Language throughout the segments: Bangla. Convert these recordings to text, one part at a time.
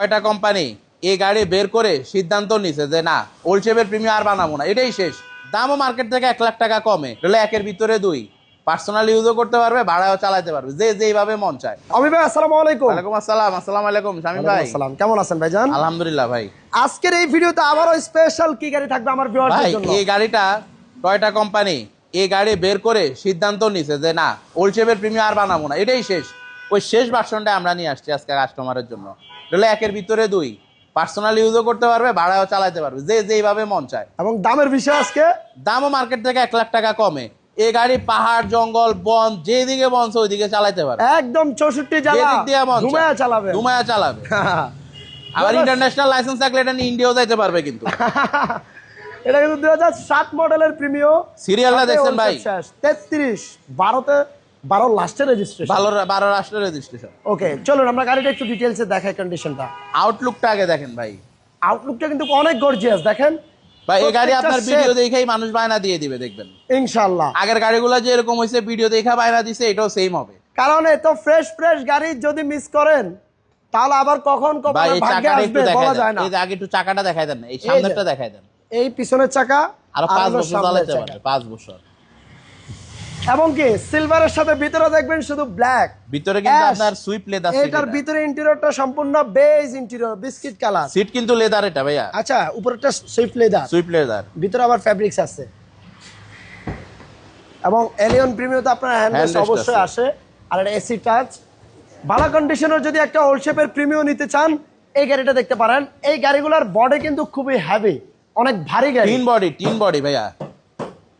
কয়টা কোম্পানি এই গাড়ি বের করে সিদ্ধান্ত নিছে যে না ওল্ড শেপের প্রিমিয়াম আর বানাবো না এটাই শেষ। দামও মার্কেট থেকে এক লাখ টাকা কমে তাহলে একের ভিতরে দুই। পার্সোনাল ইউজও করতে পারবে ভাড়াও চালাতে পারবে যে যেইভাবে মন চায়। অমি ভাই আসসালামু আলাইকুম। ওয়ালাইকুম আসসালাম আসসালামু আলাইকুম শামিম ভাই। আসসালাম কেমন আছেন ভাইজান? আলহামদুলিল্লাহ ভাই। আজকের এই ভিডিওতে আবারও স্পেশাল কি গাড়ি থাকবে আমার ভিউয়ারদের ভাই জন্য? এই গাড়িটা টয়টা কোম্পানি এই গাড়ি বের করে সিদ্ধান্ত নিছে যে না ওল্ড শেপের প্রিমিয়াম আর বানাবো না এটাই শেষ। ওই শেষ ভার্সনটা আমরা নিয়ে আসছি আজকে কাস্টমারের জন্য। তাহলে একের ভিতরে দুই। পার্সোনাল ইউজও করতে পারবে ভাড়াও চালাতে পারবে যে যেইভাবে মন চায়। এবং দামের বিষয় আজকে? দামও মার্কেট থেকে এক লাখ টাকা কমে। এই গাড়ি পাহাড় জঙ্গল বন যেদিকে বন ওইদিকে চালাতে পারবে। একদম চৌষট্টি যে জ্বালা। দিক দিয়ে চায়। ঘুমায়া চালাবে। ঘুমায়া চালাবে। আবার ইন্টারন্যাশনাল লাইসেন্স থাকলে এটা নিয়ে ইন্ডিয়াও যাইতে পারবে কিন্তু। এটা কিন্তু দুই হাজার সাত মডেলের প্রিমিও সিরিয়ালটা দেখছেন ভাই? তেত্রিশ। বারোতে বারো লাস্টের রেজিস্ট্রেশন বারো রাষ্ট্রের রেজিস্ট্রেশন ওকে চলুন আমরা গাড়িটা একটু ডিটেলসে দেখাই কন্ডিশনটা আউটলুকটা আগে দেখেন ভাই। আউটলুকটা কিন্তু অনেক গর্জিয়াস দেখেন। ভাই এই গাড়ি আপনার ভিডিও দেখেই মানুষ বায়না দিয়ে দিবে দেখবেন। আগের গাড়িগুলো যে এরকম হয়েছে ভিডিও দেখা বায়না দিছে এটাও সেম হবে। কারণ এত ফ্রেশ ফ্রেশ গাড়ি যদি মিস করেন তাহলে আবার কখন কখন ভাগ্যে আসবে বলা যায় না। এই আগে একটু চাকাটা দেখাই দেন এই সামনেরটা দেখাই দেন। এই পিছনের চাকা আর পাঁচ বছর চালাতে। পারবে বছর। এবং কি সিলভারের সাথে ভিতরে দেখবেন শুধু ব্ল্যাক ভিতরে কিন্তু আপনার সুইপ লেদার এটার ভিতরে ইন্টেরিয়রটা সম্পূর্ণ beige interior biscuit colour seat কিন্তু লেদার এটা ভাইয়া। আচ্ছা উপরেরটা সুইফট লেদার সুইপ লেদার ভিতরে আবার ফ্যাব্রিক্স আছে। এবং এলিয়ন প্রিমিয়ামতে আপনার হ্যান্ডরেস্ট Handrest অবশ্যই আসে। আর এটা এসি টাচ ভালো কন্ডিশনের যদি একটা ওল্ড শেপের প্রিমিয়াম নিতে চান এই গাড়িটা দেখতে পারেন। এই গাড়িগুলোর বডি কিন্তু খুবই হেভি অনেক ভারী গাড়ি। তিন বডি তিন বডি ভাইয়া।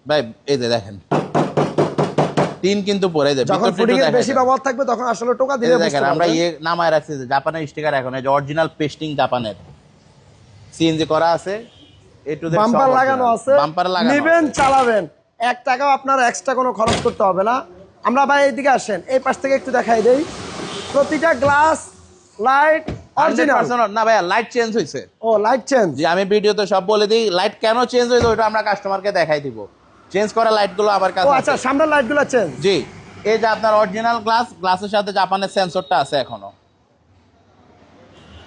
ভাই এই যে দেখেন। তিন কিন্তু পরে দেবে যখন ফুডিং এর বেশি ব্যবহার থাকবে তখন আসলে টোকা দিলে বুঝতে দেখেন আমরা। ইয়ে নামায় রাখছি যে জাপানের স্টিকার এখন এই যে অরিজিনাল পেস্টিং জাপানের। সিএনজি করা আছে এ টু বাম্পার লাগানো আছে। বাম্পার লাগানো নিবেন চালাবেন। এক টাকাও আপনার এক্সট্রা কোনো খরচ করতে হবে না। আমরা ভাই এইদিকে আসেন এই পাশ থেকে একটু দেখাই দেই। প্রতিটা গ্লাস লাইট অরিজিনাল 100% না ভাইয়া লাইট চেঞ্জ হয়েছে। ও লাইট চেঞ্জ যে আমি ভিডিওতে সব বলে দিই লাইট কেন চেঞ্জ হয়েছে ওটা আমরা কাস্টমারকে দেখাই দিব। চেঞ্জ করা লাইটগুলো আমার কাছে আচ্ছা। সামনের লাইটগুলো চেঞ্জ জি এই যে আপনার অরিজিনাল গ্লাস গ্লাসের সাথে জাপানের সেন্সরটা আছে এখনও।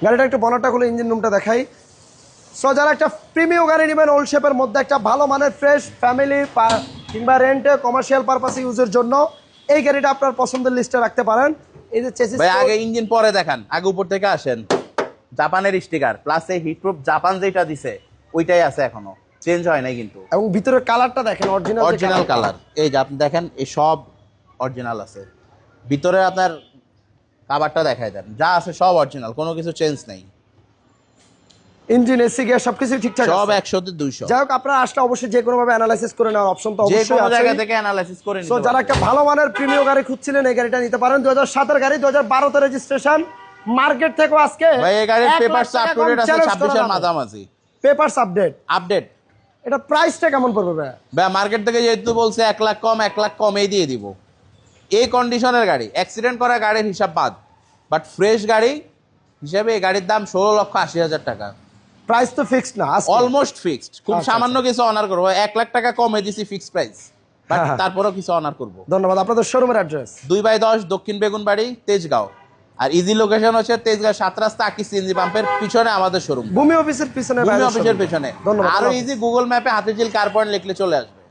গাড়িটা একটু বনারটা খুলে ইঞ্জিন রুমটা দেখাই। সো যারা একটা প্রিমিয়াম গাড়ি নেবেন ওল্ড শেপের মধ্যে একটা ভালো মানের ফ্রেশ ফ্যামিলি কিংবা রেন্টে কমার্শিয়াল পারপাসে ইউজের জন্য এই গাড়িটা আপনার পছন্দের লিস্টে রাখতে পারেন। এই যে চেসিস ভাই আগে ইঞ্জিন পরে দেখান আগে উপর থেকে আসেন। জাপানের স্টিকার প্লাস এই হিটপ্রুফ জাপান যেটা দিছে ওইটাই আছে এখনও। চেঞ্জ হয় নাই কিন্তু। এবং ভিতরের কালারটা দেখেন অরিজিনাল অরিজিনাল কালার। এই যে আপনি দেখেন এই সব অরিজিনাল আছে। ভিতরে আপনার কাভারটা দেখাই দেন। যা আছে সব অরিজিনাল কোনো কিছু চেঞ্জ নেই। ইঞ্জিন এসি গিয়ার সবকিছু ঠিকঠাক সব আছে। একশোতে দুইশো। যাই হোক আপনারা আসলে অবশ্যই যে কোনো ভাবে অ্যানালাইসিস করে নেওয়ার অপশন তো যে অবশ্যই কোনো আছে। জায়গা থেকে অ্যানালাইসিস করে সো নিতে যারা একটা ভালো মানের প্রিমিয়াম গাড়ি খুঁজছিলেন এই গাড়িটা নিতে পারেন। দু হাজার সাতের গাড়ি দু হাজার বারোতে রেজিস্ট্রেশন মার্কেট থেকে আজকে ভাই এই গাড়ির পেপারস আপ টু ডেট আছে ছাব্বিশের মাঝামাঝি। পেপারস আপডেট আপডেট এটা প্রাইসটা কেমন পড়বে ভাই? ভাই মার্কেট থেকে যেহেতু বলছে এক লাখ কম এক লাখ কমেই দিয়ে দিব। এই কন্ডিশনের গাড়ি অ্যাক্সিডেন্ট করা গাড়ির হিসাব বাদ। বাট ফ্রেশ গাড়ি হিসাবে এই গাড়ির দাম ষোলো লক্ষ আশি হাজার টাকা। প্রাইস তো ফিক্সড না। অলমোস্ট ফিক্সড খুব আচ্ছা, সামান্য কিছু অনার করব। এক লাখ টাকা কমে দিছি ফিক্সড প্রাইস। তারপরেও কিছু অনার করব। ধন্যবাদ। আপনাদের শোরুমের অ্যাড্রেস দুই বাই দশ দক্ষিণ বেগুনবাড়ি তেজগাঁও। আর ইজি লোকেশন হচ্ছে তেজগাঁও সাত রাস্তা আকি সিএনজি পাম্পের পিছনে আমাদের শোরুম ভূমি অফিসের পিছনে ভূমি অফিসের পিছনে। আরও ইজি গুগল ম্যাপে হাতিঝিল কার পয়েন্ট লিখলে চলে আসবে।